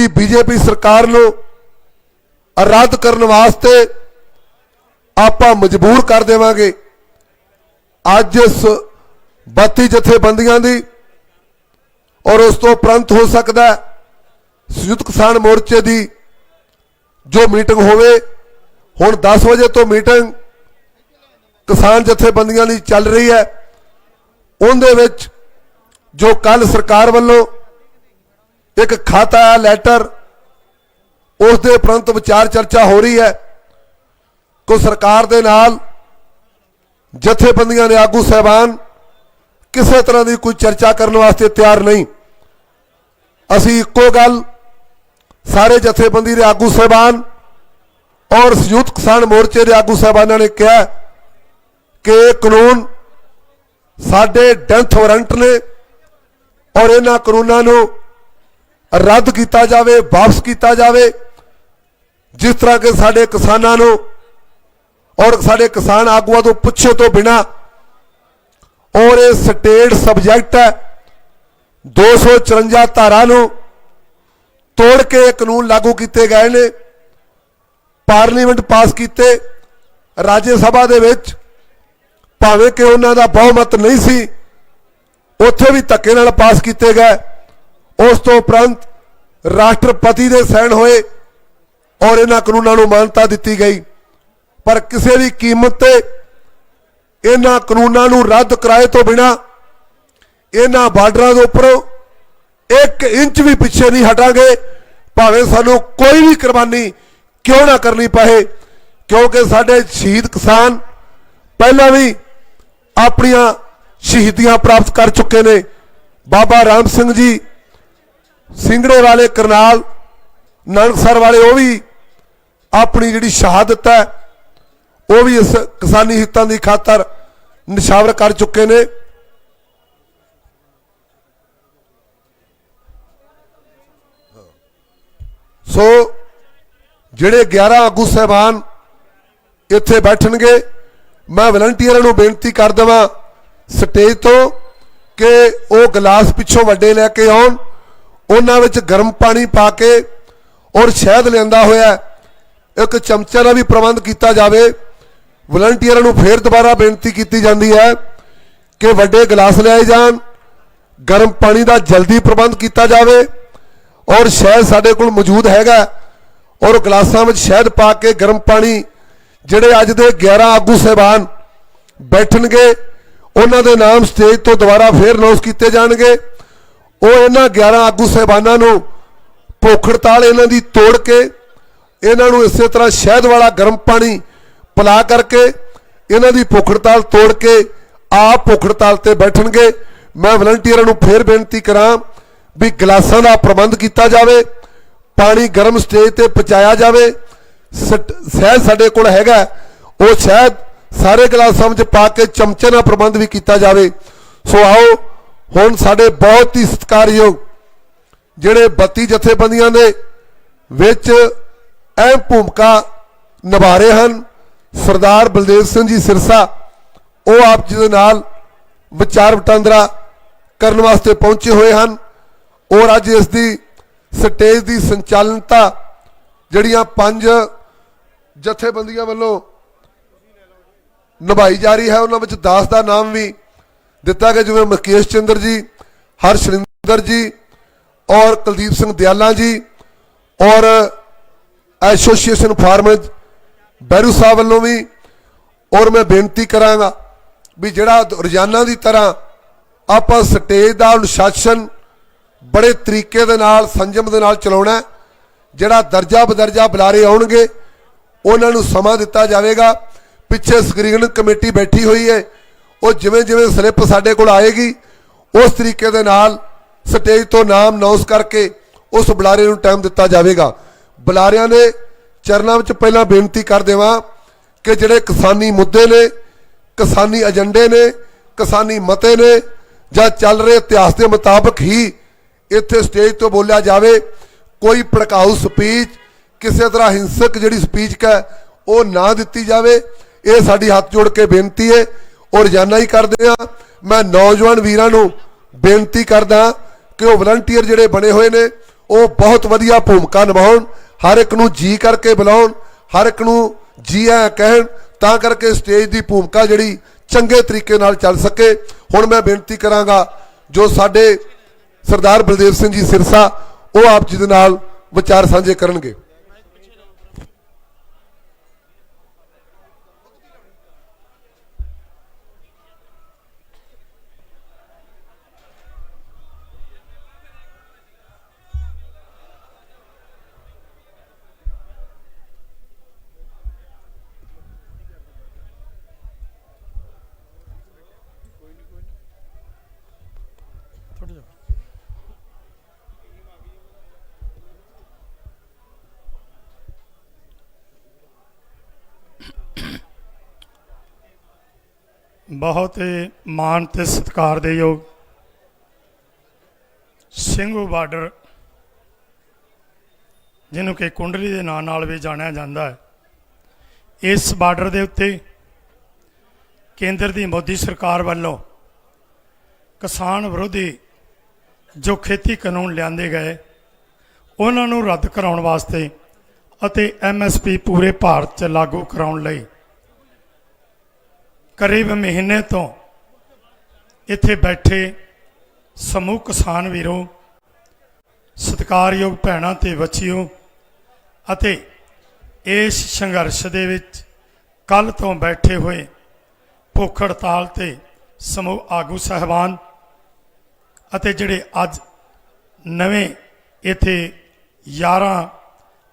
ਦੀ BJP ਸਰਕਾਰ ਨੂੰ ਰੱਦ ਕਰਨ ਵਾਸਤੇ ਆਪਾਂ ਮਜਬੂਰ ਕਰ ਦੇਵਾਂਗੇ। ਅੱਜ ਇਸ 32 ਜਥੇਬੰਦੀਆਂ ਦੀ ਔਰ ਉਸ ਤੋਂ ਉਪਰੰਤ ਹੋ ਸਕਦਾ ਸੰਯੁਕਤ ਕਿਸਾਨ ਮੋਰਚੇ ਦੀ ਜੋ ਮੀਟਿੰਗ ਹੋਵੇ, ਹੁਣ 10 ਵਜੇ ਤੋਂ ਮੀਟਿੰਗ ਕਿਸਾਨ ਜਥੇਬੰਦੀਆਂ ਦੀ ਚੱਲ ਰਹੀ ਹੈ। ਉਹਦੇ ਵਿੱਚ ਜੋ ਕੱਲ ਸਰਕਾਰ ਵੱਲੋਂ ਇੱਕ ਖਾਤਾ ਹੈ ਲੈਟਰ ਉਸ ਦੇ ਉਪਰੰਤ ਵਿਚਾਰ ਚਰਚਾ ਹੋ ਰਹੀ ਹੈ। ਕੋ ਸਰਕਾਰ ਦੇ ਨਾਲ ਜਥੇਬੰਦੀਆਂ ਦੇ ਆਗੂ ਸਹਿਬਾਨ ਕਿਸੇ ਤਰ੍ਹਾਂ ਦੀ ਕੋਈ ਚਰਚਾ ਕਰਨ ਵਾਸਤੇ ਤਿਆਰ ਨਹੀਂ। ਅਸੀਂ ਇੱਕੋ ਗੱਲ, ਸਾਰੇ ਜਥੇਬੰਦੀ ਦੇ ਆਗੂ ਸਹਿਬਾਨ ਔਰ ਸੰਯੁਕਤ ਕਿਸਾਨ ਮੋਰਚੇ ਦੇ ਆਗੂ ਸਹਿਬਾਨਾਂ ਨੇ ਕਿਹਾ ਕਿ ਇਹ ਕਾਨੂੰਨ ਸਾਡੇ ਡੈਥ ਵਾਰੰਟ ਨੇ ਔਰ ਇਹਨਾਂ ਕਾਨੂੰਨਾਂ ਨੂੰ ਰੱਦ ਕੀਤਾ ਜਾਵੇ, ਵਾਪਸ ਕੀਤਾ ਜਾਵੇ। ਜਿਸ ਤਰ੍ਹਾਂ ਕਿ ਸਾਡੇ ਕਿਸਾਨਾਂ ਨੂੰ ਔਰ ਸਾਡੇ ਕਿਸਾਨ ਆਗੂਆਂ ਤੋਂ ਪੁੱਛੇ ਤੋਂ ਬਿਨਾ ਔਰ ਇਹ ਸਟੇਟ ਸਬਜੈਕਟ ਹੈ 254 ਧਾਰਾ ਨੂੰ ਤੋੜ ਕੇ ਇਹ ਕਾਨੂੰਨ ਲਾਗੂ ਕੀਤੇ ਗਏ ਨੇ। ਪਾਰਲੀਮੈਂਟ ਪਾਸ ਕੀਤੇ, ਰਾਜ ਸਭਾ ਦੇ ਵਿੱਚ, ਭਾਵੇਂ ਕਿ ਉਹਨਾਂ ਦਾ ਬਹੁਮਤ ਨਹੀਂ ਸੀ, ਉੱਥੇ ਵੀ ਧੱਕੇ ਨਾਲ ਪਾਸ ਕੀਤੇ ਗਏ। ਉਸ ਤੋਂ ਉਪਰੰਤ ਰਾਸ਼ਟਰਪਤੀ ਦੇ ਸਾਈਨ ਹੋਏ ਔਰ ਇਹਨਾਂ ਕਾਨੂੰਨਾਂ ਨੂੰ ਮਾਨਤਾ ਦਿੱਤੀ ਗਈ। ਪਰ ਕਿਸੇ ਵੀ ਕੀਮਤ ਤੇ ਇਹਨਾਂ ਕਾਨੂੰਨਾਂ ਨੂੰ ਰੱਦ ਕਰਾਏ ਤੋਂ ਬਿਨਾ ਇਹਨਾਂ ਬਾਰਡਰਾਂ ਦੇ ਉੱਪਰੋਂ 1 ਇੰਚ ਵੀ ਪਿੱਛੇ ਨਹੀਂ ਹਟਾਂਗੇ। ਭਾਵੇਂ ਸਾਨੂੰ ਕੋਈ ਵੀ ਕੁਰਬਾਨੀ ਕਿਉਂ ਨਾ ਕਰਨੀ ਪਏ ਕਿਉਂਕਿ ਸਾਡੇ ਸ਼ਹੀਦ ਕਿਸਾਨ ਪਹਿਲਾਂ ਵੀ ਆਪਣੀਆਂ ਸ਼ਹੀਦੀਆਂ ਪ੍ਰਾਪਤ ਕਰ ਚੁੱਕੇ ਨੇ। ਬਾਬਾ ਰਾਮ ਸਿੰਘ ਜੀ ਸਿੰਗੜੇ ਵਾਲੇ ਕਰਨਾਲ, ਨਾਨਕਸਰ ਵਾਲੇ, ਉਹ ਵੀ ਆਪਣੀ ਜਿਹੜੀ ਸ਼ਹਾਦਤ ਹੈ, ਉਹ ਵੀ ਇਸ ਕਿਸਾਨੀ ਹਿੱਤਾਂ ਦੀ ਖਾਤਰ ਨਿਸ਼ਾਵਰ ਕਰ ਚੁੱਕੇ ਨੇ। ਸੋ ਜਿਹੜੇ 11 ਆਗੂ ਸਹਿਬਾਨ ਇੱਥੇ ਬੈਠਣਗੇ, ਮੈਂ ਵਲੰਟੀਅਰਾਂ ਨੂੰ ਬੇਨਤੀ ਕਰ ਦਵਾਂ ਸਟੇਜ ਤੋਂ ਕਿ ਉਹ ਗਲਾਸ ਪਿੱਛੋਂ ਵੱਡੇ ਲੈ ਕੇ ਆਉਣ। ਉਹਨਾਂ ਵਿੱਚ ਗਰਮ ਪਾਣੀ ਪਾ ਕੇ ਔਰ ਸ਼ਹਿਦ ਲਿਆਂਦਾ ਹੋਇਆ ਇੱਕ ਚਮਚੇ ਦਾ ਵੀ ਪ੍ਰਬੰਧ ਕੀਤਾ ਜਾਵੇ। ਵਲੰਟੀਅਰਾਂ ਨੂੰ ਫੇਰ ਦੁਬਾਰਾ ਬੇਨਤੀ ਕੀਤੀ ਜਾਂਦੀ ਹੈ ਕਿ ਵੱਡੇ ਗਲਾਸ ਲਿਆਏ ਜਾਣ। ਗਰਮ ਪਾਣੀ ਦਾ ਜਲਦੀ ਪ੍ਰਬੰਧ ਕੀਤਾ ਜਾਵੇ ਔਰ ਸ਼ਹਿਦ ਸਾਡੇ ਕੋਲ ਮੌਜੂਦ ਹੈਗਾ ਔਰ ਗਲਾਸਾਂ ਵਿੱਚ ਸ਼ਹਿਦ ਪਾ ਕੇ ਗਰਮ ਪਾਣੀ ਜਿਹੜੇ ਅੱਜ ਦੇ 11 ਆਗੂ ਸਹਿਬਾਨ ਬੈਠਣਗੇ, ਉਹਨਾਂ ਦੇ ਨਾਮ ਸਟੇਜ ਤੋਂ ਦੁਬਾਰਾ ਫੇਰ ਅਨਾਉਂਸ ਕੀਤੇ ਜਾਣਗੇ। ਉਹ ਇਹਨਾਂ 11 ਆਗੂ ਸਹਿਬਾਨਾਂ ਨੂੰ ਭੁੱਖ ਹੜਤਾਲ ਇਹਨਾਂ ਦੀ ਤੋੜ ਕੇ, ਇਹਨਾਂ ਨੂੰ ਇਸੇ ਤਰ੍ਹਾਂ ਸ਼ਹਿਦ ਵਾਲਾ ਗਰਮ ਪਾਣੀ ਪਿਲਾ ਕਰਕੇ, ਇਹਨਾਂ ਦੀ ਭੁੱਖ ਹੜਤਾਲ ਤੋੜ ਕੇ ਆਪ ਭੁੱਖ ਤੇ ਬੈਠਣਗੇ। ਮੈਂ ਵਲੰਟੀਅਰਾਂ ਨੂੰ ਫੇਰ ਬੇਨਤੀ ਕਰਾਂ ਵੀ ਗਲਾਸਾਂ ਦਾ ਪ੍ਰਬੰਧ ਕੀਤਾ ਜਾਵੇ, ਪਾਣੀ ਗਰਮ ਸਟੇਜ ਤੇ ਪਹੁੰਚਾਇਆ ਜਾਵੇ। ਸਟ- ਸ਼ਹਿਦ ਸਾਡੇ ਕੋਲ ਹੈਗਾ, ਉਹ ਸ਼ਹਿਦ ਸਾਰੇ ਗਲਾਸਾਂ ਵਿੱਚ ਪਾ ਕੇ ਚਮਚੇ ਨਾਲ ਪ੍ਰਬੰਧ ਵੀ ਕੀਤਾ ਜਾਵੇ। ਸੋ ਆਓ ਹੁਣ ਸਾਡੇ ਬਹੁਤ ਹੀ ਸਤਿਕਾਰਯੋਗ ਜਿਹੜੇ 32 ਜਥੇਬੰਦੀਆਂ ਦੇ ਵਿੱਚ ਅਹਿਮ ਭੂਮਿਕਾ ਨਿਭਾ ਰਹੇ ਹਨ, ਸਰਦਾਰ ਬਲਦੇਵ ਸਿੰਘ ਜੀ ਸਿਰਸਾ, ਉਹ ਆਪ ਜੀ ਦੇ ਨਾਲ ਵਿਚਾਰ ਵਟਾਂਦਰਾ ਕਰਨ ਵਾਸਤੇ ਪਹੁੰਚੇ ਹੋਏ ਹਨ ਔਰ ਅੱਜ ਇਸ ਦੀ ਸਟੇਜ ਦੀ ਸੰਚਾਲਨਤਾ ਜਿਹੜੀਆਂ ਪੰਜ ਜਥੇਬੰਦੀਆਂ ਵੱਲੋਂ ਨਿਭਾਈ ਜਾ ਰਹੀ ਹੈ, ਉਹਨਾਂ ਵਿੱਚ ਦਾਸ ਦਾ ਨਾਮ ਵੀ ਦਿੱਤਾ ਗਿਆ ਜਿਵੇਂ ਮੁਕੇਸ਼ ਚੰਦਰ ਜੀ ਹਰਸ਼ਰਿੰਦਰ ਜੀ ਔਰ ਕੁਲਦੀਪ ਸਿੰਘ ਦਿਆਲਾ ਜੀ ਔਰ ਐਸੋਸੀਏਸ਼ਨ ਫਾਰਮਰ ਬੈਰੂ ਸਾਹਿਬ ਵੱਲੋਂ ਵੀ। ਔਰ ਮੈਂ ਬੇਨਤੀ ਕਰਾਂਗਾ ਵੀ ਜਿਹੜਾ ਰੋਜ਼ਾਨਾ ਦੀ ਤਰ੍ਹਾਂ ਆਪਾਂ ਸਟੇਜ ਦਾ ਅਨੁਸ਼ਾਸਨ ਬੜੇ ਤਰੀਕੇ ਦੇ ਨਾਲ, ਸੰਜਮ ਦੇ ਨਾਲ ਚਲਾਉਣਾ ਜਿਹੜਾ ਦਰਜਾ ਬਦਰਜਾ ਬੁਲਾਰੇ ਆਉਣਗੇ, ਉਹਨਾਂ ਨੂੰ ਸਮਾਂ ਦਿੱਤਾ ਜਾਵੇਗਾ। ਪਿੱਛੇ ਸਕਰੀਨ ਕਮੇਟੀ ਬੈਠੀ ਹੋਈ ਹੈ। ਉਹ ਜਿਵੇਂ ਜਿਵੇਂ ਸਲਿੱਪ ਸਾਡੇ ਕੋਲ ਆਏਗੀ, ਉਸ ਤਰੀਕੇ ਦੇ ਨਾਲ ਸਟੇਜ ਤੋਂ ਨਾਮ ਅਨਾਉਂਸ ਕਰਕੇ ਉਸ ਬੁਲਾਰੇ ਨੂੰ ਟਾਈਮ ਦਿੱਤਾ ਜਾਵੇਗਾ। ਬੁਲਾਰਿਆਂ ਦੇ ਚਰਨਾਂ ਵਿੱਚ ਪਹਿਲਾਂ ਬੇਨਤੀ ਕਰ ਦੇਵਾਂ ਕਿ ਜਿਹੜੇ ਕਿਸਾਨੀ ਮੁੱਦੇ ਨੇ, ਕਿਸਾਨੀ ਏਜੰਡੇ ਨੇ, ਕਿਸਾਨੀ ਮਤੇ ਨੇ, ਜਾਂ ਚੱਲ ਰਹੇ ਇਤਿਹਾਸ ਦੇ ਮੁਤਾਬਕ ਹੀ ਇੱਥੇ ਸਟੇਜ ਤੋਂ ਬੋਲਿਆ ਜਾਵੇ, ਕੋਈ ਭੜਕਾਊ ਸਪੀਚ ਕਿਸੇ ਤਰ੍ਹਾਂ ਹਿੰਸਕ ਜਿਹੜੀ ਸਪੀਚ ਹੈ, ਉਹ ਨਾ ਦਿੱਤੀ ਜਾਵੇ। ਇਹ ਸਾਡੀ ਹੱਥ ਜੋੜ ਕੇ ਬੇਨਤੀ ਹੈ ਉਹ ਰੋਜ਼ਾਨਾ ਹੀ ਕਰਦੇ ਆ। ਮੈਂ ਨੌਜਵਾਨ ਵੀਰਾਂ ਨੂੰ ਬੇਨਤੀ ਕਰਦਾ ਕਿ ਉਹ ਵਲੰਟੀਅਰ ਜਿਹੜੇ ਬਣੇ ਹੋਏ ਨੇ, ਉਹ ਬਹੁਤ ਵਧੀਆ ਭੂਮਿਕਾ ਨਿਭਾਉਣ, ਹਰ ਇੱਕ ਨੂੰ ਜੀ ਕਰਕੇ ਬੁਲਾਉਣ, ਹਰ ਇੱਕ ਨੂੰ ਜੀ ਆ ਕਹਿਣ, ਤਾਂ ਕਰਕੇ ਸਟੇਜ ਦੀ ਭੂਮਿਕਾ ਜਿਹੜੀ ਚੰਗੇ ਤਰੀਕੇ ਨਾਲ ਚੱਲ ਸਕੇ। ਹੁਣ ਮੈਂ ਬੇਨਤੀ ਕਰਾਂਗਾ, ਜੋ ਸਾਡੇ ਸਰਦਾਰ ਬਲਦੇਵ ਸਿੰਘ ਜੀ ਸਿਰਸਾ, ਉਹ ਆਪ ਜੀ ਦੇ ਨਾਲ ਵਿਚਾਰ ਸਾਂਝੇ ਕਰਨਗੇ। ਬਹੁਤ ਹੀ ਮਾਣ ਤੇ ਸਤਿਕਾਰ ਦੇ ਯੋਗ ਸਿੰਘੂ ਬਾਰਡਰ, ਜਿਹਨੂੰ ਕਿ ਕੁੰਡਲੀ ਦੇ ਨਾਂ ਨਾਲ ਵੀ ਜਾਣਿਆ ਜਾਂਦਾ ਹੈ। ਇਸ ਬਾਰਡਰ ਦੇ ਉੱਤੇ ਕੇਂਦਰ ਦੀ ਮੋਦੀ ਸਰਕਾਰ ਵੱਲੋਂ ਕਿਸਾਨ ਵਿਰੋਧੀ ਜੋ ਖੇਤੀ ਕਾਨੂੰਨ ਲਿਆਂਦੇ ਗਏ, ਉਹਨਾਂ ਨੂੰ ਰੱਦ ਕਰਾਉਣ ਵਾਸਤੇ ਅਤੇ ਐਮਐਸਪੀ ਪੂਰੇ ਭਾਰਤ 'ਚ ਲਾਗੂ ਕਰਾਉਣ ਲਈ ਕਰੀਬ ਮਹੀਨੇ ਤੋਂ ਇੱਥੇ ਬੈਠੇ ਸਮੂਹ ਕਿਸਾਨ ਵੀਰੋ, ਸਤਿਕਾਰਯੋਗ ਭੈਣਾਂ ਤੇ ਬੱਚਿਓ, ਅਤੇ ਇਸ ਸੰਘਰਸ਼ ਦੇ ਵਿੱਚ ਕੱਲ ਤੋਂ ਬੈਠੇ ਹੋਏ ਭੁੱਖ ਹੜਤਾਲ ਤੇ ਸਮੂਹ ਆਗੂ ਸਹਿਬਾਨ ਅਤੇ ਜਿਹੜੇ ਅੱਜ ਨਵੇਂ ਇੱਥੇ 11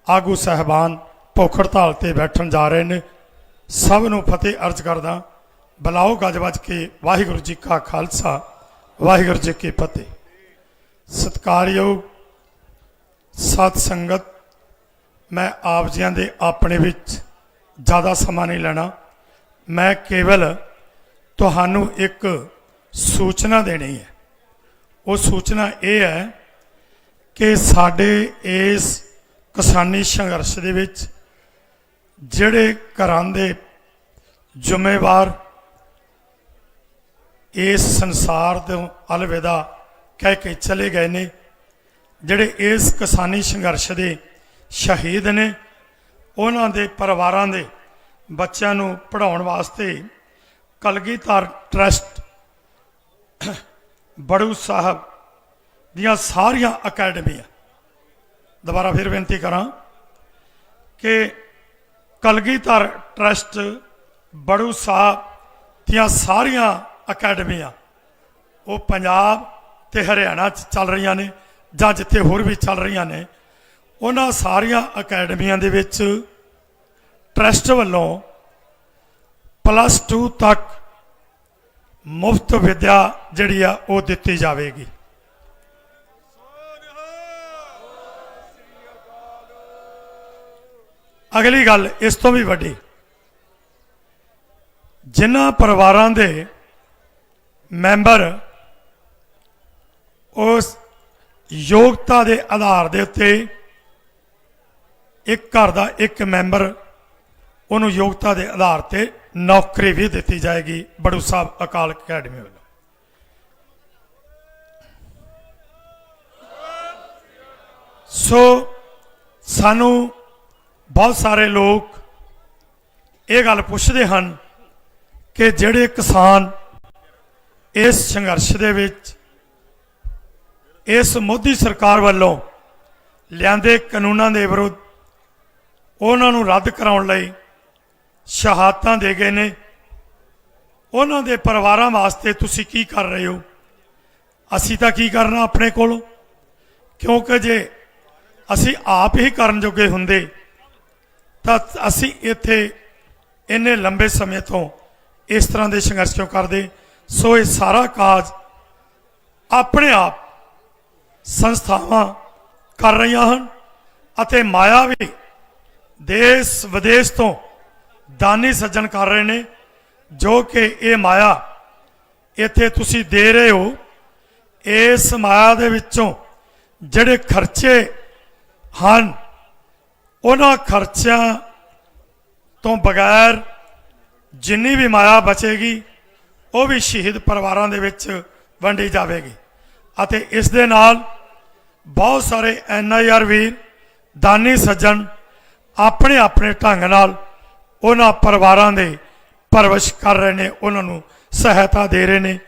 ਆਗੂ ਸਹਿਬਾਨ ਭੁੱਖ ਹੜਤਾਲ ਤੇ ਬੈਠਣ ਜਾ ਰਹੇ ਨੇ, ਸਭ ਨੂੰ ਫਤਿਹ ਅਰਜ਼ ਕਰਦਾ ਬਲਾਓ ਗੱਜ ਵੱਜ ਕੇ ਵਾਹਿਗੁਰੂ ਜੀ ਕਾ ਖਾਲਸਾ, ਵਾਹਿਗੁਰੂ ਜੀ ਕੀ ਫਤਿਹ। ਸਤਿਕਾਰਯੋਗ ਸਤ ਸੰਗਤ, ਮੈਂ ਆਪ ਜੀਆਂ ਦੇ ਆਪਣੇ ਵਿੱਚ ਜ਼ਿਆਦਾ ਸਮਾਂ ਨਹੀਂ ਲੈਣਾ। ਮੈਂ ਕੇਵਲ ਤੁਹਾਨੂੰ ਇੱਕ ਸੂਚਨਾ ਦੇਣੀ ਹੈ। ਉਹ ਸੂਚਨਾ ਇਹ ਹੈ ਕਿ ਸਾਡੇ ਇਸ ਕਿਸਾਨੀ ਸੰਘਰਸ਼ ਦੇ ਵਿੱਚ ਜਿਹੜੇ ਘਰਾਂ ਦੇ ਜ਼ਿੰਮੇਵਾਰ ਇਸ ਸੰਸਾਰ ਤੋਂ ਅਲਵਿਦਾ ਕਹਿ ਕੇ ਚਲੇ ਗਏ ਨੇ, ਜਿਹੜੇ ਇਸ ਕਿਸਾਨੀ ਸੰਘਰਸ਼ ਦੇ ਸ਼ਹੀਦ ਨੇ, ਉਹਨਾਂ ਦੇ ਪਰਿਵਾਰਾਂ ਦੇ ਬੱਚਿਆਂ ਨੂੰ ਪੜ੍ਹਾਉਣ ਵਾਸਤੇ ਕਲਗੀਧਰ ਟਰਸਟ ਬੜੂ ਸਾਹਿਬ ਦੀਆਂ ਸਾਰੀਆਂ ਅਕੈਡਮੀਆਂ। ਦੁਬਾਰਾ ਫਿਰ ਬੇਨਤੀ ਕਰਾਂ ਕਿ ਕਲਗੀਧਰ ਟਰਸਟ ਬੜੂ ਸਾਹਿਬ ਦੀਆਂ ਸਾਰੀਆਂ ਅਕੈਡਮੀਆਂ ਉਹ ਪੰਜਾਬ ਤੇ ਹਰਿਆਣਾ 'ਚ ਚੱਲ ਰਹੀਆਂ ਨੇ ਜਾਂ ਜਿੱਥੇ ਹੋਰ ਵੀ ਚੱਲ ਰਹੀਆਂ ਨੇ, ਉਹਨਾਂ ਸਾਰੀਆਂ ਅਕੈਡਮੀਆਂ ਦੇ ਵਿੱਚ ਟਰਸਟ ਵੱਲੋਂ ਪਲੱਸ 2 ਤੱਕ ਮੁਫਤ ਵਿਦਿਆ ਜਿਹੜੀ ਆ ਉਹ ਦਿੱਤੀ ਜਾਵੇਗੀ। ਅਗਲੀ ਗੱਲ ਇਸ ਤੋਂ ਵੀ ਵੱਡੀ। ਜਿਨ੍ਹਾਂ ਪਰਿਵਾਰਾਂ ਦੇ ਮੈਂਬਰ ਉਸ ਯੋਗਤਾ ਦੇ ਆਧਾਰ ਦੇ ਉੱਤੇ ਇੱਕ ਘਰ ਦਾ ਇੱਕ ਮੈਂਬਰ ਉਹਨੂੰ ਯੋਗਤਾ ਦੇ ਆਧਾਰ ਤੇ ਨੌਕਰੀ ਵੀ ਦਿੱਤੀ ਜਾਏਗੀ, ਬੜੂ ਸਾਹਿਬ ਅਕਾਲ ਅਕੈਡਮੀ ਵੱਲੋਂ। ਸੋ ਸਾਨੂੰ ਬਹੁਤ ਸਾਰੇ ਲੋਕ ਇਹ ਗੱਲ ਪੁੱਛਦੇ ਹਨ ਕਿ ਜਿਹੜੇ ਕਿਸਾਨ ਇਸ ਸੰਘਰਸ਼ ਦੇ ਵਿੱਚ ਇਸ ਮੋਦੀ ਸਰਕਾਰ ਵੱਲੋਂ ਲਿਆਂਦੇ ਕਾਨੂੰਨਾਂ ਦੇ ਵਿਰੁੱਧ ਉਹਨਾਂ ਨੂੰ ਰੱਦ ਕਰਾਉਣ ਲਈ ਸ਼ਹਾਦਤਾਂ ਦੇ ਗਏ ਨੇ। ਉਹਨਾਂ ਦੇ ਪਰਿਵਾਰਾਂ ਵਾਸਤੇ ਤੁਸੀਂ ਕੀ ਕਰ ਰਹੇ ਹੋ? ਅਸੀਂ ਤਾਂ ਕੀ ਕਰਨਾ ਆਪਣੇ ਕੋਲ? ਕਿਉਂਕਿ ਜੇ ਅਸੀਂ ਆਪ ਹੀ ਕਰਨ ਜੋਗੇ ਹੁੰਦੇ, ਤਾਂ ਅਸੀਂ ਇੱਥੇ ਇੰਨੇ ਲੰਬੇ ਸਮੇਂ ਤੋਂ ਇਸ ਤਰ੍ਹਾਂ ਦੇ ਸੰਘਰਸ਼ ਕਿਉਂ ਕਰਦੇ ਸੋ ਇਹ ਸਾਰਾ ਕਾਜ ਆਪਣੇ ਆਪ ਸੰਸਥਾਵਾਂ ਕਰ ਰਹੀਆਂ ਹਨ ਅਤੇ ਮਾਇਆ ਵੀ ਦੇਸ਼ ਵਿਦੇਸ਼ ਤੋਂ ਦਾਨੀ ਸੱਜਣ ਕਰ ਰਹੇ ਨੇ, ਜੋ ਕਿ ਇਹ ਮਾਇਆ ਇੱਥੇ ਤੁਸੀਂ ਦੇ ਰਹੇ ਹੋ, ਇਸ ਮਾਇਆ ਦੇ ਵਿੱਚੋਂ ਜਿਹੜੇ ਖਰਚੇ ਹਨ, ਉਹਨਾਂ ਖਰਚਿਆਂ ਤੋਂ ਬਗੈਰ ਜਿੰਨੀ ਵੀ ਮਾਇਆ ਬਚੇਗੀ ਉਹ ਵੀ ਸ਼ਹੀਦ ਪਰਿਵਾਰਾਂ ਦੇ ਵਿੱਚ ਵੰਡੀ ਜਾਵੇਗੀ। ਅਤੇ ਇਸ ਦੇ ਨਾਲ ਬਹੁਤ ਸਾਰੇ ਐਨਆਈਆਰ ਵੀਰ, ਦਾਨੀ ਸੱਜਣ ਆਪਣੇ ਆਪਣੇ ਢੰਗ ਨਾਲ ਉਹਨਾਂ ਪਰਿਵਾਰਾਂ ਦੇ ਪਰਵਰਿਸ਼ ਕਰ ਰਹੇ ਨੇ, ਉਹਨਾਂ ਨੂੰ ਸਹਾਇਤਾ ਦੇ ਰਹੇ ਨੇ।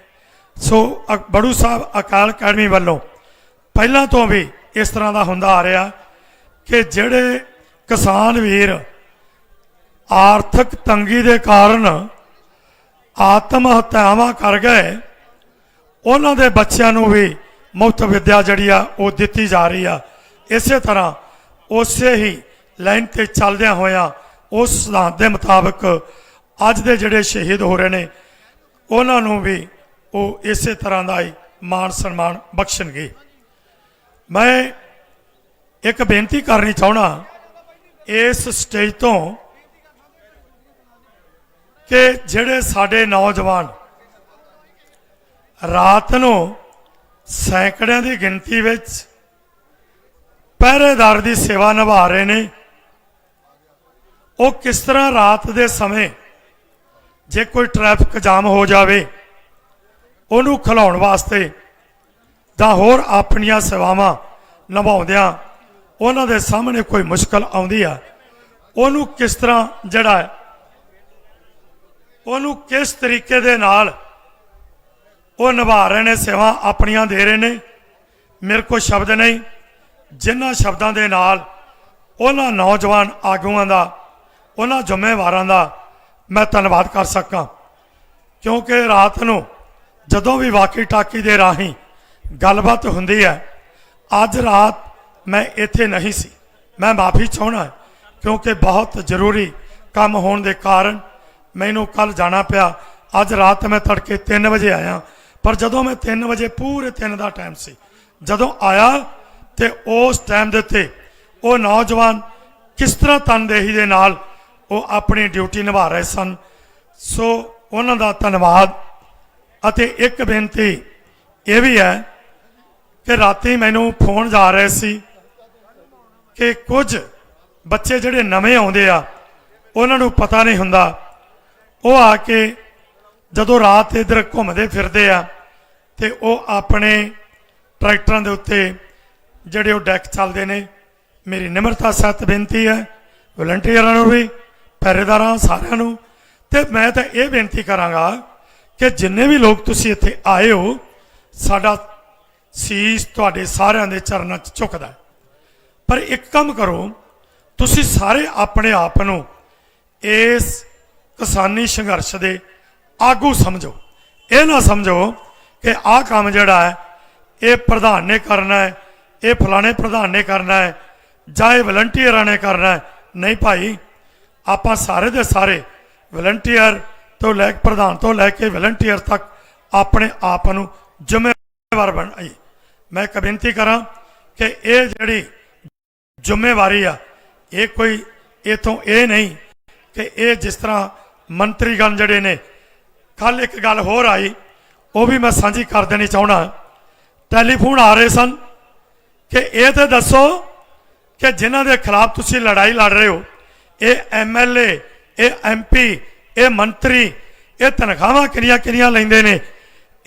ਸੋ ਅ- ਬੜੂ ਸਾਹਿਬ ਅਕਾਲ ਅਕੈਡਮੀ ਵੱਲੋਂ ਪਹਿਲਾਂ ਤੋਂ ਵੀ ਇਸ ਤਰ੍ਹਾਂ ਦਾ ਹੁੰਦਾ ਆ ਰਿਹਾ ਕਿ ਜਿਹੜੇ ਕਿਸਾਨ ਵੀਰ ਆਰਥਿਕ ਤੰਗੀ ਦੇ ਕਾਰਨ ਆਤਮ ਹੱਤਿਆਵਾਂ ਕਰ ਗਏ। ਉਹਨਾਂ ਦੇ ਬੱਚਿਆਂ ਨੂੰ ਵੀ ਮੁਫਤ ਵਿੱਦਿਆ ਜਿਹੜੀ ਆ, ਉਹ ਦਿੱਤੀ ਜਾ ਰਹੀ ਆ। ਇਸੇ ਤਰ੍ਹਾਂ ਉਸੇ ਹੀ ਲਾਈਨ ਤੇ ਚੱਲਦਿਆਂ ਹੋਇਆਂ ਉਸ ਸਿਧਾਂਤ ਦੇ ਮੁਤਾਬਕ ਅੱਜ ਦੇ ਜਿਹੜੇ ਸ਼ਹੀਦ ਹੋ ਰਹੇ ਨੇ, ਉਹਨਾਂ ਨੂੰ ਵੀ ਉਹ ਇਸੇ ਤਰ੍ਹਾਂ ਦਾ ਹੀ ਮਾਣ ਸਨਮਾਨ ਬਖਸ਼ਣਗੇ। ਮੈਂ ਇੱਕ ਬੇਨਤੀ ਕਰਨੀ ਚਾਹਣਾ ਇਸ ਸਟੇਜ ਤੋਂ ਕਿ ਜਿਹੜੇ ਸਾਡੇ ਨੌਜਵਾਨ ਰਾਤ ਨੂੰ ਸੈਂਕੜਿਆਂ ਦੀ ਗਿਣਤੀ ਵਿੱਚ ਪਹਿਰੇਦਾਰ ਦੀ ਸੇਵਾ ਨਿਭਾ ਰਹੇ ਨੇ, ਉਹ ਕਿਸ ਤਰ੍ਹਾਂ ਰਾਤ ਦੇ ਸਮੇਂ ਜੇ ਕੋਈ ਟ੍ਰੈਫਿਕ ਜਾਮ ਹੋ ਜਾਵੇ, ਉਹਨੂੰ ਖਲਾਉਣ ਵਾਸਤੇ ਜਾਂ ਹੋਰ ਆਪਣੀਆਂ ਸੇਵਾਵਾਂ ਨਿਭਾਉਂਦਿਆਂ ਉਹਨਾਂ ਦੇ ਸਾਹਮਣੇ ਕੋਈ ਮੁਸ਼ਕਲ ਆਉਂਦੀ ਆ, ਉਹਨੂੰ ਕਿਸ ਤਰ੍ਹਾਂ ਜਿਹੜਾ ਉਹਨੂੰ ਕਿਸ ਤਰੀਕੇ ਦੇ ਨਾਲ ਉਹ ਨਿਭਾ ਰਹੇ ਨੇ, ਸੇਵਾ ਆਪਣੀਆਂ ਦੇ ਰਹੇ ਨੇ? ਮੇਰੇ ਕੋਲ ਸ਼ਬਦ ਨਹੀਂ। ਜਿਨ੍ਹਾਂ ਸ਼ਬਦਾਂ ਦੇ ਨਾਲ ਉਹਨਾਂ ਨੌਜਵਾਨ ਆਗੂਆਂ ਦਾ, ਉਹਨਾਂ ਜ਼ਿੰਮੇਵਾਰਾਂ ਦਾ ਮੈਂ ਧੰਨਵਾਦ ਕਰ ਸਕਾਂ। ਕਿਉਂਕਿ ਰਾਤ ਨੂੰ ਜਦੋਂ ਵੀ ਵਾਕੀ ਟਾਕੀ ਦੇ ਰਾਹੀਂ ਗੱਲਬਾਤ ਹੁੰਦੀ ਹੈ, ਅੱਜ ਰਾਤ ਮੈਂ ਇੱਥੇ ਨਹੀਂ ਸੀ। ਮੈਂ ਮਾਫੀ ਚਾਹਣਾ ਕਿਉਂਕਿ ਬਹੁਤ ਜ਼ਰੂਰੀ ਕੰਮ ਹੋਣ ਦੇ ਕਾਰਨ ਮੈਨੂੰ ਕੱਲ ਜਾਣਾ ਪਿਆ। ਅੱਜ ਰਾਤ ਮੈਂ ਤੜਕੇ 3 ਵਜੇ ਆਇਆ। ਪਰ ਜਦੋਂ ਮੈਂ 3 ਵਜੇ ਪੂਰੇ 3 ਦਾ ਟਾਈਮ ਸੀ। ਜਦੋਂ ਆਇਆ ਤੇ ਉਸ ਟਾਈਮ ਦੇ ਉੱਤੇ ਉਹ ਨੌਜਵਾਨ ਕਿਸ ਤਰ੍ਹਾਂ ਤਨਦੇਹੀ ਦੇ ਨਾਲ ਉਹ ਆਪਣੀ ਡਿਊਟੀ ਨਿਭਾ ਰਹੇ ਸਨ। ਸੋ ਉਹਨਾਂ ਦਾ ਧੰਨਵਾਦ। ਅਤੇ ਇੱਕ ਬੇਨਤੀ ਇਹ ਵੀ ਹੈ ਕਿ ਰਾਤੀ ਮੈਨੂੰ ਫੋਨ ਜਾ ਰਹੇ ਸੀ ਕਿ ਕੁਝ ਬੱਚੇ ਜਿਹੜੇ ਨਵੇਂ ਆਉਂਦੇ ਆ, ਉਹਨਾਂ ਨੂੰ ਪਤਾ ਨਹੀਂ ਹੁੰਦਾ ਉਹ ਆ ਕੇ ਜਦੋਂ ਰਾਤ ਇਧਰ ਘੁੰਮਦੇ ਫਿਰਦੇ ਆ, ਤੇ ਉਹ ਆਪਣੇ ਟਰੈਕਟਰਾਂ ਦੇ ਉੱਤੇ ਜਿਹੜੇ ਉਹ ਡੈਕ ਚੱਲਦੇ ਨੇ, ਮੇਰੀ ਨਿਮਰਤਾ ਸਤ ਬੇਨਤੀ ਹੈ, ਵਲੰਟੀਅਰਾਂ ਨੂੰ ਵੀ, ਪਹਿਰੇਦਾਰਾਂ ਸਾਰਿਆਂ ਨੂੰ, ਤੇ ਮੈਂ ਤਾਂ ਇਹ ਬੇਨਤੀ ਕਰਾਂਗਾ ਕਿ ਜਿੰਨੇ ਵੀ ਲੋਕ ਤੁਸੀਂ ਇੱਥੇ ਆਏ ਹੋ, ਸਾਡਾ ਸੀਸ ਤੁਹਾਡੇ ਸਾਰਿਆਂ ਦੇ ਚਰਨਾਂ 'ਚ ਝੁਕਦਾ ਪਰ ਇੱਕ ਕੰਮ ਕਰੋ, ਤੁਸੀਂ ਸਾਰੇ ਆਪਣੇ ਆਪ ਨੂੰ ਇਸ ਕਿਸਾਨੀ ਸੰਘਰਸ਼ ਦੇ ਆਗੂ ਸਮਝੋ। ਇਹ ਨਾ ਸਮਝੋ ਕਿ ਆਹ ਕੰਮ ਜਿਹੜਾ ਹੈ, ਇਹ ਪ੍ਰਧਾਨ ਨੇ ਕਰਨਾ ਹੈ, ਇਹ ਫਲਾਣੇ ਪ੍ਰਧਾਨ ਨੇ ਕਰਨਾ ਹੈ, ਜਾਂ ਇਹ ਵਲੰਟੀਅਰਾਂ ਨੇ ਕਰਨਾ ਹੈ। ਨਹੀਂ ਭਾਈ, ਆਪਾਂ ਸਾਰੇ ਦੇ ਸਾਰੇ ਵਲੰਟੀਅਰ ਤੋਂ ਲੈ ਕੇ ਪ੍ਰਧਾਨ ਤੋਂ ਲੈ ਕੇ ਵਲੰਟੀਅਰ ਤੱਕ ਆਪਣੇ ਆਪ ਨੂੰ ਜ਼ਿੰਮੇਵਾਰ ਬਣਾਈ ਮੈਂ ਇੱਕ ਬੇਨਤੀ ਕਰਾਂ ਕਿ ਇਹ ਜਿਹੜੀ ਜ਼ਿੰਮੇਵਾਰੀ ਆ, ਇਹ ਕੋਈ ਇਥੋਂ ਇਹ ਨਹੀਂ ਕਿ ਇਹ ਜਿਸ ਤਰ੍ਹਾਂ ਮੰਤਰੀਗਣ ਜਿਹੜੇ ਨੇ ਕੱਲ ਇੱਕ ਗੱਲ ਹੋਰ ਆਈ, ਉਹ ਵੀ ਮੈਂ ਸਾਂਝੀ ਕਰ ਦੇਣੀ ਚਾਹਣਾ ਟੈਲੀਫੋਨ ਆ ਰਹੇ ਸਨ ਕਿ ਇਹ ਤੇ ਦੱਸੋ ਕਿ ਜਿਨ੍ਹਾਂ ਦੇ ਖਿਲਾਫ ਤੁਸੀਂ ਲੜਾਈ ਲੜ ਰਹੇ ਹੋ, ਇਹ ਐਮਐਲਏ ਇਹ ਐਮਪੀ ਇਹ ਮੰਤਰੀ, ਇਹ ਤਨਖਾਹਾਂ ਕਿੰਨੀਆਂ ਕਿੰਨੀਆਂ ਲੈਂਦੇ ਨੇ,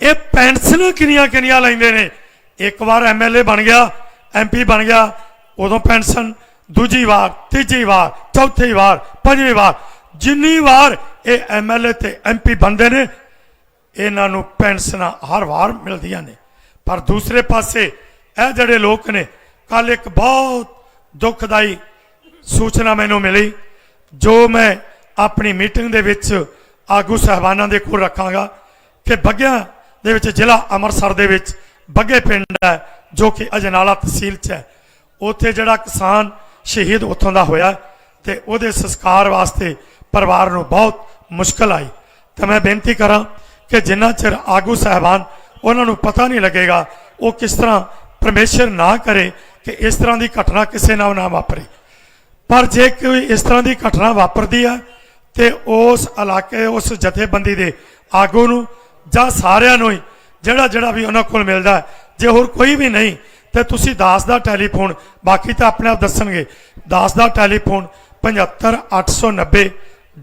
ਇਹ ਪੈਨਸ਼ਨ ਕਿੰਨੀਆਂ ਕਿੰਨੀਆਂ ਲੈਂਦੇ ਨੇ। ਇੱਕ ਵਾਰ ਐਮਐਲਏ ਬਣ ਗਿਆ ਐਮਪੀ ਬਣ ਗਿਆ, ਉਦੋਂ ਪੈਨਸ਼ਨ, ਦੂਜੀ ਵਾਰ, ਤੀਜੀ ਵਾਰ, ਚੌਥੀ ਵਾਰ, ਪੰਜਵੀਂ ਵਾਰ, ਜਿੰਨੀ ਵਾਰ ਇਹ ਐਮਐਲਏ ਤੇ ਐਮਪੀ ਬਣਦੇ ਨੇ, ਇਹਨਾਂ ਨੂੰ ਪੈਨਸ਼ਨਾਂ ਹਰ ਵਾਰ ਮਿਲਦੀਆਂ ਨੇ। ਪਰ ਦੂਸਰੇ ਪਾਸੇ ਇਹ ਜਿਹੜੇ ਲੋਕ ਨੇ ਕੱਲ ਇੱਕ ਬਹੁਤ ਦੁਖਦਾਈ ਸੂਚਨਾ ਮੈਨੂੰ ਮਿਲੀ, ਜੋ ਮੈਂ ਆਪਣੀ ਮੀਟਿੰਗ ਦੇ ਵਿੱਚ ਆਗੂ ਸਹਿਬਾਨਾਂ ਦੇ ਕੋਲ ਰੱਖਾਂਗਾ ਕਿ ਬੱਗਿਆਂ ਦੇ ਵਿੱਚ, ਜ਼ਿਲ੍ਹਾ ਅੰਮ੍ਰਿਤਸਰ ਦੇ ਵਿੱਚ ਬੱਗੇ ਪਿੰਡ ਹੈ, ਜੋ ਕਿ ਅਜਨਾਲਾ ਤਹਿਸੀਲ 'ਚ ਹੈ। ਉੱਥੇ ਜਿਹੜਾ ਕਿਸਾਨ ਸ਼ਹੀਦ ਉੱਥੋਂ ਦਾ ਹੋਇਆ ਤੇ ਉਹਦੇ ਸੰਸਕਾਰ ਵਾਸਤੇ ਪਰਿਵਾਰ ਨੂੰ ਬਹੁਤ ਮੁਸ਼ਕਲ ਆਈ। ਤਾਂ ਮੈਂ ਬੇਨਤੀ ਕਰਾਂ ਕਿ ਜਿੰਨਾ ਚਿਰ ਆਗੂ ਸਹਿਬਾਨ ਉਹਨਾਂ ਨੂੰ ਪਤਾ ਨਹੀਂ ਲੱਗੇਗਾ, ਉਹ ਕਿਸ ਤਰ੍ਹਾਂ ਪਰਮੇਸ਼ਰ ਨਾ ਕਰੇ ਕਿ ਇਸ ਤਰ੍ਹਾਂ ਦੀ ਘਟਨਾ ਕਿਸੇ ਨਾਲ ਨਾ ਵਾਪਰੇ। ਪਰ ਜੇ ਕੋਈ ਇਸ ਤਰ੍ਹਾਂ ਦੀ ਘਟਨਾ ਵਾਪਰਦੀ ਹੈ ਤੇ ਉਸ ਇਲਾਕੇ, ਉਸ ਜਥੇਬੰਦੀ ਦੇ ਆਗੂ ਨੂੰ ਜਾਂ ਸਾਰਿਆਂ ਨੂੰ ਹੀ ਜਿਹੜਾ ਜਿਹੜਾ ਵੀ ਉਹਨਾਂ ਕੋਲ ਮਿਲਦਾ, ਜੇ ਹੋਰ ਕੋਈ ਵੀ ਨਹੀਂ, ਤੇ ਤੁਸੀਂ ਦਾਸ ਦਾ ਟੈਲੀਫੋਨ, ਬਾਕੀ ਤਾਂ ਆਪਣੇ ਆਪ ਦੱਸਣਗੇ। ਦਾਸ ਦਾ ਟੈਲੀਫੋਨ 75890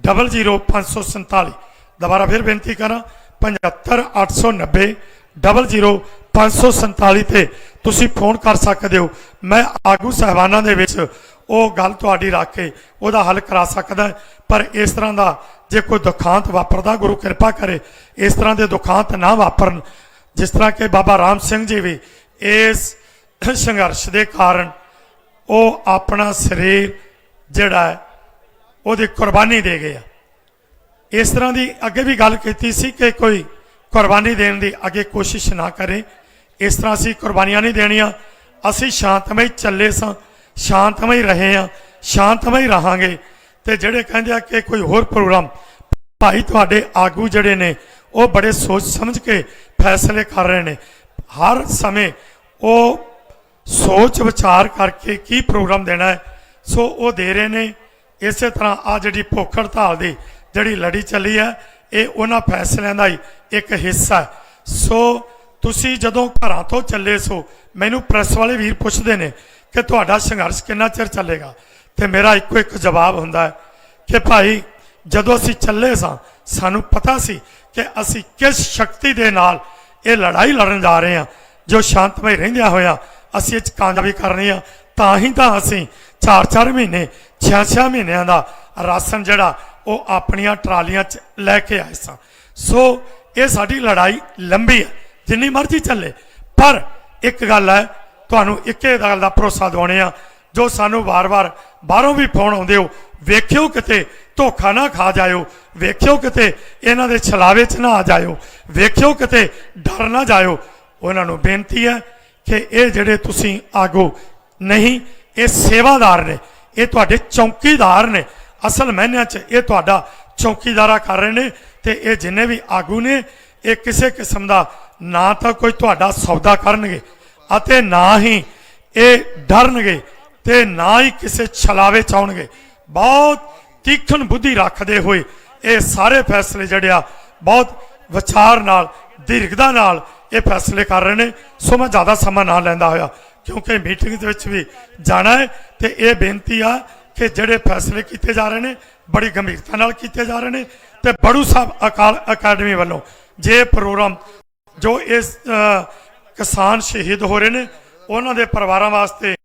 00547 ਦੁਬਾਰਾ ਫਿਰ ਬੇਨਤੀ ਕਰਾਂ 75890 00547 547 ਤੇ ਤੁਸੀਂ ਫੋਨ ਕਰ ਸਕਦੇ ਹੋ। ਮੈਂ ਆਗੂ ਸਹਿਬਾਨਾਂ ਦੇ ਵਿੱਚ ਉਹ ਗੱਲ ਤੁਹਾਡੀ ਰੱਖ ਕੇ ਉਹਦਾ ਹੱਲ ਕਰਾ ਸਕਦਾ ਪਰ ਇਸ ਤਰ੍ਹਾਂ ਦਾ ਜੇ ਕੋਈ ਦੁਖਾਂਤ ਵਾਪਰਦਾ, ਗੁਰੂ ਕਿਰਪਾ ਕਰੇ, ਇਸ ਤਰ੍ਹਾਂ ਦੇ ਦੁਖਾਂਤ ਨਾ ਵਾਪਰਨ। ਜਿਸ ਤਰ੍ਹਾਂ ਕਿ ਬਾਬਾ ਰਾਮ ਸਿੰਘ ਜੀ ਵੀ ਇਸ ਸੰਘਰਸ਼ ਦੇ ਕਾਰਨ ਉਹ ਆਪਣਾ ਸਰੀਰ ਜਿਹੜਾ ਉਹਦੀ ਕੁਰਬਾਨੀ ਦੇ ਗਏ ਆ। ਇਸ ਤਰ੍ਹਾਂ ਦੀ ਅੱਗੇ ਵੀ ਗੱਲ ਕੀਤੀ ਸੀ ਕਿ ਕੋਈ ਕੁਰਬਾਨੀ ਦੇਣ ਦੀ ਅੱਗੇ ਕੋਸ਼ਿਸ਼ ਨਾ ਕਰੇ। ਇਸ ਤਰ੍ਹਾਂ ਅਸੀਂ ਕੁਰਬਾਨੀਆਂ ਨਹੀਂ ਦੇਣੀਆਂ। ਅਸੀਂ ਸ਼ਾਂਤਮਈ ਚੱਲੇ ਸਾਂ, ਸ਼ਾਂਤਮਈ ਰਹੇ ਆ ਸ਼ਾਂਤਮਈ ਰਹਾਂਗੇ। ਤੇ ਜਿਹੜੇ ਕਹਿੰਦੇ ਆ ਕਿ ਕੋਈ ਹੋਰ ਪ੍ਰੋਗਰਾਮ, ਭਾਈ ਤੁਹਾਡੇ ਆਗੂ ਜਿਹੜੇ ਨੇ, ਉਹ ਬੜੇ ਸੋਚ ਸਮਝ ਕੇ ਫੈਸਲੇ ਕਰ ਰਹੇ ਨੇ। ਹਰ ਸਮੇਂ ਉਹ ਸੋਚ ਵਿਚਾਰ ਕਰਕੇ ਕੀ ਪ੍ਰੋਗਰਾਮ ਦੇਣਾ ਹੈ, ਸੋ ਉਹ ਦੇ ਰਹੇ ਨੇ। ਇਸੇ ਤਰ੍ਹਾਂ ਆ ਜਿਹੜੀ ਭੁੱਖ ਹੜਤਾਲ ਦੀ ਜਿਹੜੀ ਲੜੀ ਚੱਲੀ ਹੈ, ਇਹ ਉਹਨਾਂ ਫੈਸਲਿਆਂ ਦਾ ਹੀ ਇੱਕ ਹਿੱਸਾ ਸੋ ਤੁਸੀਂ ਜਦੋਂ ਘਰਾਂ ਤੋਂ ਚੱਲੇ ਸੋ, ਮੈਨੂੰ ਪ੍ਰੈਸ ਵਾਲੇ ਵੀਰ ਪੁੱਛਦੇ ਨੇ ਕਿ ਤੁਹਾਡਾ ਸੰਘਰਸ਼ ਕਿੰਨਾ ਚਿਰ ਚੱਲੇਗਾ? ਤੇ ਮੇਰਾ ਇੱਕੋ ਇੱਕ ਜਵਾਬ ਹੁੰਦਾ ਹੈ ਕਿ ਭਾਈ, ਜਦੋਂ ਅਸੀਂ ਚੱਲੇ ਸਾਂ, ਸਾਨੂੰ ਪਤਾ ਸੀ ਕਿ ਅਸੀਂ ਕਿਸ ਸ਼ਕਤੀ ਦੇ ਨਾਲ ਇਹ ਲੜਾਈ ਲੜਨ ਜਾ ਰਹੇ ਹਾਂ। ਜੋ ਸ਼ਾਂਤਮਈ ਰਹਿੰਦਿਆਂ ਹੋਇਆ ਅਸੀਂ ਇਹ 'ਚ ਕਾਮਯਾਬੀ ਕਰਨੀ ਆ ਤਾਂ ਹੀ ਤਾਂ ਅਸੀਂ 4-4 ਮਹੀਨੇ 6-6 ਮਹੀਨਿਆਂ ਦਾ ਰਾਸ਼ਨ ਜਿਹੜਾ ਉਹ ਆਪਣੀਆਂ ਟਰਾਲੀਆਂ 'ਚ ਲੈ ਕੇ ਆਏ ਸਾਂ। ਸੋ ਇਹ ਸਾਡੀ ਲੜਾਈ ਲੰਬੀ ਹੈ, ਜਿੰਨੀ ਮਰਜ਼ੀ ਚੱਲੇ। ਪਰ ਇੱਕ ਗੱਲ ਹੈ, ਤੁਹਾਨੂੰ ਇੱਕੇ ਗੱਲ ਦਾ ਭਰੋਸਾ ਦਿਵਾਉਣੇ ਆ, ਜੋ ਸਾਨੂੰ ਵਾਰ-ਵਾਰ ਬਾਹਰੋਂ ਵੀ ਫੋਨ ਆਉਂਦੇ ਹੋ, ਵੇਖਿਓ ਕਿਤੇ ਧੋਖਾ ਨਾ ਖਾ ਜਾਇਓ, ਵੇਖਿਓ ਕਿਤੇ ਇਹਨਾਂ ਦੇ ਛਲਾਵੇ 'ਚ ਨਾ ਆ ਜਾਇਓ, ਵੇਖਿਓ ਕਿਤੇ ਡਰ ਨਾ ਜਾਇਓ। ਉਹਨਾਂ ਨੂੰ ਬੇਨਤੀ ਹੈ ਕਿ ਇਹ ਜਿਹੜੇ ਤੁਸੀਂ ਆਗੋ ਨਹੀਂ, ਇਹ ਸੇਵਾਦਾਰ ਨੇ ਇਹ ਤੁਹਾਡੇ ਚੌਕੀਦਾਰ ਨੇ। ਅਸਲ ਮਾਇਨਿਆਂ 'ਚ ਇਹ ਤੁਹਾਡਾ ਚੌਕੀਦਾਰਾ ਕਰ ਰਹੇ ਨੇ ਤੇ ਇਹ ਜਿੰਨੇ ਵੀ ਆਗੂ ਨੇ, ਇਹ ਕਿਸੇ ਕਿਸਮ ਦਾ ਨਾ ਤਾਂ ਕੋਈ ਤੁਹਾਡਾ ਸੌਦਾ ਕਰਨਗੇ ਅਤੇ ਨਾ ਹੀ ਇਹ ਡਰਨਗੇ ਤੇ ਨਾ ਹੀ ਕਿਸੇ ਛਲਾਵੇ ਚ ਆਉਣਗੇ ਬਹੁਤ ਤੀਖਣ ਬੁੱਧੀ ਰੱਖਦੇ ਹੋਏ ਇਹ ਸਾਰੇ ਫੈਸਲੇ ਜਿਹੜੇ ਆ, ਬਹੁਤ ਵਿਚਾਰ ਨਾਲ, ਦੀਰਘਤਾ ਨਾਲ ਇਹ ਫੈਸਲੇ ਕਰ ਰਹੇ ਨੇ। ਸੋ ਮੈਂ ਜ਼ਿਆਦਾ ਸਮਾਂ ਨਾ ਲੈਂਦਾ ਹੋਇਆ। ਕਿਉਂਕਿ ਮੀਟਿੰਗ ਦੇ ਵਿੱਚ ਵੀ ਜਾਣਾ ਹੈ ਤੇ ਇਹ ਬੇਨਤੀ ਆ ਕਿ ਜਿਹੜੇ ਫੈਸਲੇ ਕੀਤੇ ਜਾ ਰਹੇ ਨੇ, ਬੜੀ ਗੰਭੀਰਤਾ ਨਾਲ ਕੀਤੇ ਜਾ ਰਹੇ ਨੇ ਤੇ ਬੜੂ ਸਾਹਿਬ ਅਕਾਲ ਅਕੈਡਮੀ ਵੱਲੋਂ ਜੇ ਪ੍ਰੋਗਰਾਮ ਜੋ ਇਸ ਕਿਸਾਨ ਸ਼ਹੀਦ ਹੋ ਰਹੇ ਨੇ, ਉਹਨਾਂ ਦੇ ਪਰਿਵਾਰਾਂ ਵਾਸਤੇ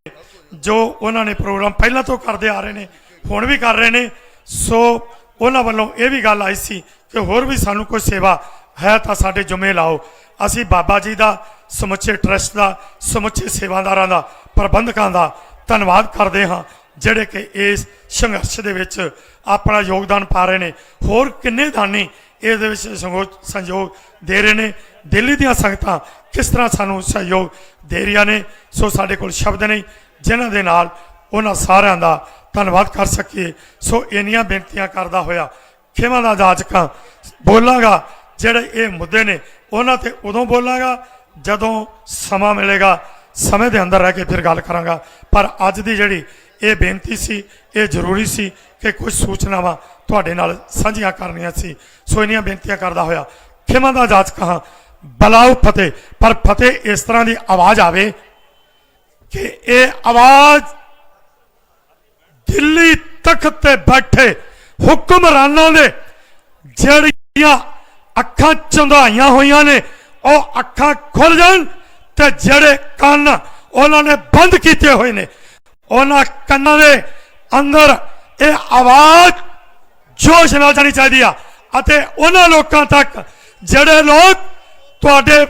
ਜੋ ਉਹਨਾਂ ਨੇ ਪ੍ਰੋਗਰਾਮ ਪਹਿਲਾਂ ਤੋਂ ਕਰਦੇ ਆ ਰਹੇ ਨੇ, ਹੁਣ ਵੀ ਕਰ ਰਹੇ ਨੇ, ਸੋ ਉਹਨਾਂ ਵੱਲੋਂ ਇਹ ਵੀ ਗੱਲ ਆਈ ਸੀ ਕਿ ਹੋਰ ਵੀ ਸਾਨੂੰ ਕੋਈ ਸੇਵਾ ਹੈ ਤਾਂ ਸਾਡੇ ਜੁਮੇ ਲਾਓ। ਅਸੀਂ ਬਾਬਾ ਜੀ ਦਾ ਸਮੁੱਚੇ ਟਰਸਟ ਦਾ, ਸਮੁੱਚੇ ਸੇਵਾਦਾਰਾਂ ਦਾ, ਪ੍ਰਬੰਧਕਾਂ ਦਾ ਧੰਨਵਾਦ ਕਰਦੇ ਹਾਂ, ਜਿਹੜੇ ਕਿ ਇਸ ਸੰਘਰਸ਼ ਦੇ ਵਿੱਚ ਆਪਣਾ ਯੋਗਦਾਨ ਪਾ ਰਹੇ ਨੇ। ਹੋਰ ਕਿੰਨੇ ਦਾਨੀ ਇਹਦੇ ਵਿੱਚ ਸੰਗੋ- ਸੰਯੋਗ ਦੇ ਰਹੇ ਨੇ? ਦਿੱਲੀ ਦੀਆਂ ਸੰਗਤਾਂ ਕਿਸ ਤਰ੍ਹਾਂ ਸਾਨੂੰ ਸਹਿਯੋਗ ਦੇ ਰਹੀਆਂ ਨੇ? ਸੋ ਸਾਡੇ ਕੋਲ ਸ਼ਬਦ ਨਹੀਂ ਜਿਨ੍ਹਾਂ ਦੇ ਨਾਲ ਉਹਨਾਂ ਸਾਰਿਆਂ ਦਾ ਧੰਨਵਾਦ ਕਰ ਸਕੀਏ। ਸੋ ਇੰਨੀਆਂ ਬੇਨਤੀਆਂ ਕਰਦਾ ਹੋਇਆ ਖੇਮਾ ਦਾ ਜਾਚਕਾਂ ਬੋਲਾਂਗਾ, ਜਿਹੜੇ ਇਹ ਮੁੱਦੇ ਨੇ, ਉਹਨਾਂ ਤੇ ਉਦੋਂ ਬੋਲਾਂਗਾ ਜਦੋਂ ਸਮਾਂ ਮਿਲੇਗਾ, ਸਮੇਂ ਦੇ ਅੰਦਰ ਰਹਿ ਕੇ ਫਿਰ ਗੱਲ ਕਰਾਂਗਾ। ਪਰ ਅੱਜ ਦੀ ਜਿਹੜੀ ਇਹ ਬੇਨਤੀ ਸੀ, ਇਹ ਜ਼ਰੂਰੀ ਸੀ ਕਿ ਕੁਝ ਸੂਚਨਾਵਾਂ ਤੁਹਾਡੇ ਨਾਲ ਸਾਂਝੀਆਂ ਕਰਨੀਆਂ ਸੀ। ਸੋ ਇੰਨੀਆਂ ਬੇਨਤੀਆਂ ਕਰਦਾ ਹੋਇਆ, ਖਿਮਾ ਦਾ ਜਾਚ ਕਹਾ, ਬਲਾਉ ਫਤਿਹ। ਪਰ ਫਤਿਹ ਇਸ ਤਰ੍ਹਾਂ ਦੀ ਆਵਾਜ਼ ਆਵੇ ਕਿ ਇਹ ਆਵਾਜ਼ ਦਿੱਲੀ ਤਖਤ ਤੇ ਬੈਠੇ ਹੁਕਮਰਾਨਾਂ ਦੇ ਜਿਹੜੀਆਂ ਅੱਖਾਂ ਚੁੰਧਾਈਆਂ ਹੋਈਆਂ ਨੇ ਉਹ ਅੱਖਾਂ ਖੁੱਲ ਜਾਣ ਤੇ ਜਿਹੜੇ ਕੰਨ ਉਹਨਾਂ ਨੇ ਬੰਦ ਕੀਤੇ ਹੋਏ ਨੇ, ਉਹਨਾਂ ਕੰਨਾਂ ਦੇ ਅੰਦਰ ਇਹ ਆਵਾਜ਼ ਜੋਸ਼ ਨਾਲ ਜਾਣੀ ਚਾਹੀਦੀ ਆ ਅਤੇ ਉਹਨਾਂ ਲੋਕਾਂ ਤੱਕ ਜਿਹੜੇ ਲੋਕ ਤੁਹਾਡੇ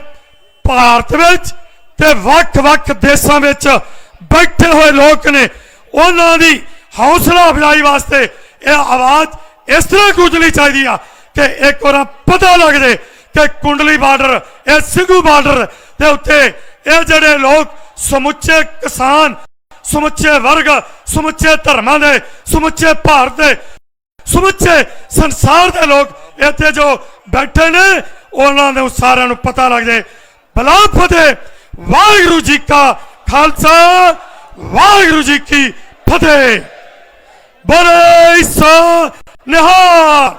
ਭਾਰਤ ਵਿੱਚ ਤੇ ਵੱਖ-ਵੱਖ ਦੇਸ਼ਾਂ ਵਿੱਚ ਬੈਠੇ ਹੋਏ ਲੋਕ ਨੇ, ਉਹਨਾਂ ਦੀ ਹੌਸਲਾ ਅਫਜ਼ਾਈ ਵਾਸਤੇ ਇਹ ਆਵਾਜ਼ ਇਸ ਤਰ੍ਹਾਂ ਗੂੰਜਣੀ ਚਾਹੀਦੀ ਆ ਕਿ ਇੱਕ ਵਾਰ ਪਤਾ ਲੱਗ ਜੇ ਕਿ ਕੁੰਡਲੀ ਬਾਰਡਰ ਇਹ ਸਿੰਘੂ ਬਾਰਡਰ ਦੇ ਉੱਤੇ ਇਹ ਜਿਹੜੇ ਲੋਕ ਸਮੁੱਚੇ ਕਿਸਾਨ, ਸਮੁੱਚੇ ਵਰਗ, ਸਮੁੱਚੇ ਧਰਮਾਂ ਦੇ, ਸਮੁੱਚੇ ਭਾਰਤ ਦੇ, ਸਮੁੱਚੇ ਸੰਸਾਰ ਦੇ ਲੋਕ ਇੱਥੇ ਜੋ ਬੈਠੇ ਨੇ, ਉਹਨਾਂ ਨੂੰ ਸਾਰਿਆਂ ਨੂੰ ਪਤਾ ਲੱਗ ਜਾਏ। ਬਲਾ ਫਤਿਹ, ਵਾਹਿਗੁਰੂ ਜੀ ਕਾ ਖਾਲਸਾ, ਵਾਹਿਗੁਰੂ ਜੀ ਕੀ ਫਤਿਹ। ਬੋਲੇ ਸੋ ਨਿਹਾਰ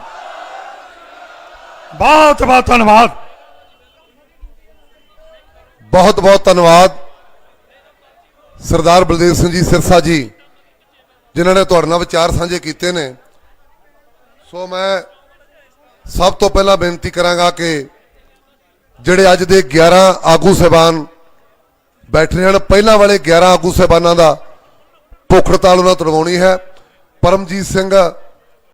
ਬਹੁਤ ਬਹੁਤ ਧੰਨਵਾਦ। ਬਹੁਤ ਬਹੁਤ ਧੰਨਵਾਦ ਸਰਦਾਰ ਬਲਦੇਵ ਸਿੰਘ ਜੀ ਸਿਰਸਾ ਜੀ, ਜਿਨ੍ਹਾਂ ਨੇ ਤੁਹਾਡੇ ਨਾਲ ਵਿਚਾਰ ਸਾਂਝੇ ਕੀਤੇ ਨੇ। ਸੋ ਮੈਂ ਸਭ ਤੋਂ ਪਹਿਲਾਂ ਬੇਨਤੀ ਕਰਾਂਗਾ ਕਿ ਜਿਹੜੇ ਅੱਜ ਦੇ 11 ਆਗੂ ਸਹਿਬਾਨ ਬੈਠੇ ਹਨ, ਪਹਿਲਾਂ ਵਾਲੇ 11 ਆਗੂ ਸਹਿਬਾਨਾਂ ਦਾ ਭੁੱਖ ਹੜਤਾਲ ਉਹਨਾਂ ਤੁੜਵਾਉਣੀ ਹੈ। ਪਰਮਜੀਤ ਸਿੰਘ